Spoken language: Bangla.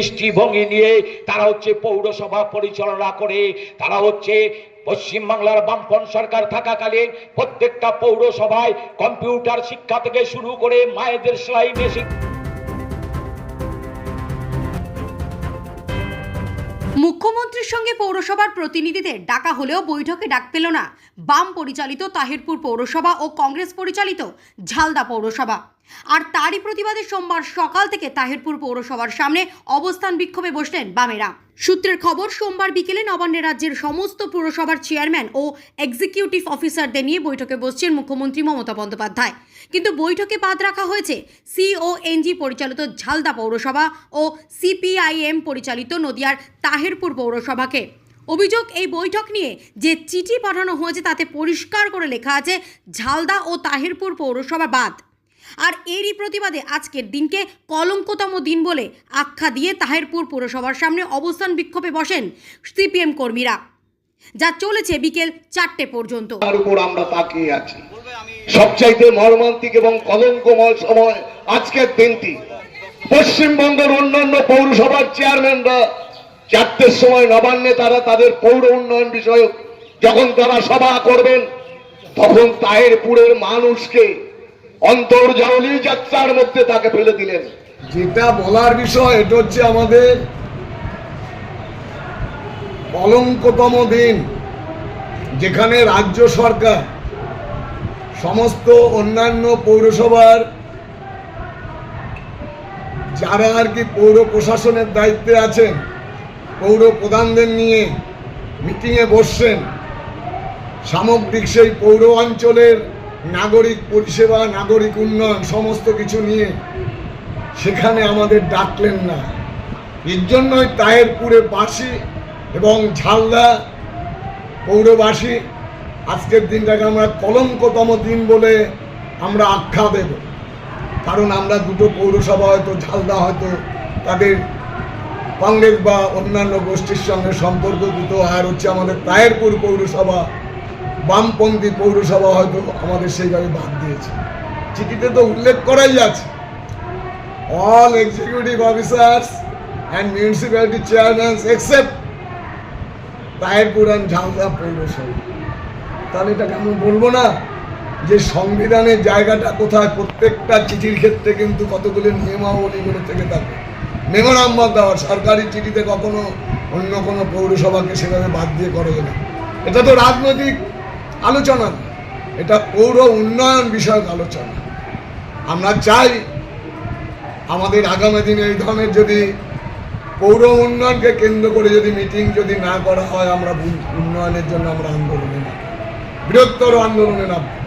দৃষ্টিভঙ্গি নিয়ে তারা হচ্ছে পৌরসভা পরিচালনা করে, তারা হচ্ছে পশ্চিমবাংলার বামপন সরকার থাকাকালীন প্রত্যেকটা পৌরসভায় কম্পিউটার শিক্ষা থেকে শুরু করে মায়েদের সেলাই মেশিন। মুখ্যমন্ত্রীর সঙ্গে পৌরসভার প্রতিনিধিদের ডাকা হলেও বৈঠকে ডাক পেল না। বাম পরিচালিত তাহিরপুর পৌরসভা ও কংগ্রেস পরিচালিত ঝালদা পৌরসভা। আর তারই প্রতিবাদে সোমবার সকাল থেকে তাহিরপুর পৌরসভার সামনে অবস্থান বিক্ষোভে বসলেন বামেরা। সূত্রের খবর, সোমবার বিকেলে নবান্নে রাজ্যের সমস্ত পুরসভার চেয়ারম্যান ও এক্সিকিউটিভ অফিসারদের নিয়ে বৈঠকে বসছেন মুখ্যমন্ত্রী মমতা বন্দ্যোপাধ্যায়। কিন্তু বৈঠকে বাদ রাখা হয়েছে সিওএনজি পরিচালিত ঝালদা পৌরসভা ও সিপিআইএম পরিচালিত নদিয়ার তাহেরপুর পৌরসভাকে। অভিযোগ, এই বৈঠক নিয়ে যে চিঠি পাঠানো হয়েছে তাতে পরিষ্কার করে লেখা আছে, ঝালদা ও তাহিরপুর পৌরসভা বাদ। আর এরই প্রতিবাদে আজকের দিনকে কলঙ্কতম দিন বলে আখ্যা দিয়ে তাহেরপুর পৌরসভার সামনে অবস্থান বিক্ষোভে বসেন সিপিএম কর্মীরা, যা চলেছে বিকেল চারটে পর্যন্ত। সবচাইতে মর্মান্তিক এবং কলঙ্কময় সময় আজকের দিনটি। পশ্চিমবঙ্গের অন্যান্য পৌরসভার চেয়ারম্যানরা চারটের সময় নবান্নে তারা তাদের পৌর উন্নয়ন বিষয়ক যখন তারা সভা করবেন, তখন তাহেরপুরের মানুষকে অন্তর্জালী যাত্রার মধ্যে তাকে ফেলে দিলেন। যেটা বলার বিষয়, এটা হচ্ছে আমাদের কলঙ্কতম দিন, যেখানে রাজ্য সরকার সমস্ত অন্যান্য পৌরসভার, যারা আর কি পৌর প্রশাসনের দায়িত্বে আছেন, পৌর প্রধানদের নিয়ে মিটিংয়ে বসছেন, সামগ্রিক সেই পৌর অঞ্চলের নাগরিক পরিষেবা, নাগরিক উন্নয়ন, সমস্ত কিছু নিয়ে সেখানে আমাদের ডাকলেন না। এর জন্যই তাহেরপুরে বাসী এবং ঝালদা পৌরবাসী, আজকের দিনটাকে আমরা কলঙ্কতম দিন বলে আমরা আখ্যা দেব। কারণ আমরা দুটো পৌরসভা হয়তো, ঝালদা হয়তো তাদের কংগ্রেস বা অন্যান্য গোষ্ঠীর সঙ্গে সম্পর্ক সম্পর্কযুক্ত আর হচ্ছে আমাদের তাহেরপুর পৌরসভা বামপন্থী পৌরসভা হয়তো আমাদের সেইভাবে বাদ দিয়েছে। চিঠিতে তো উল্লেখ করাই আছে। All executive officers and municipality chairmen except Taherpur and Jhalda পৌরসভা। তাহলে এটাকে আমি বলব না যে সংবিধানের জায়গাটা কোথায়, প্রত্যেকটা চিঠির ক্ষেত্রে কিন্তু কতগুলো নিয়মাবলীগুলো থেকে। থাকে মেমোরাম্বর দেওয়া, সরকারি চিঠিতে কখনো অন্য কোনো পৌরসভাকে সেভাবে বাদ দিয়ে করা না। এটা তো রাজনৈতিক আলোচনা এটা পৌর উন্নয়ন বিষয়ক আলোচনা। আমরা চাই আমাদের আগামী দিনে এই ধরনের যদি পৌর উন্নয়নকে কেন্দ্র করে যদি মিটিং যদি না করা হয়, আমরা উন্নয়নের জন্য আমরা আন্দোলনে নাম বৃহত্তর আন্দোলনে নামবো।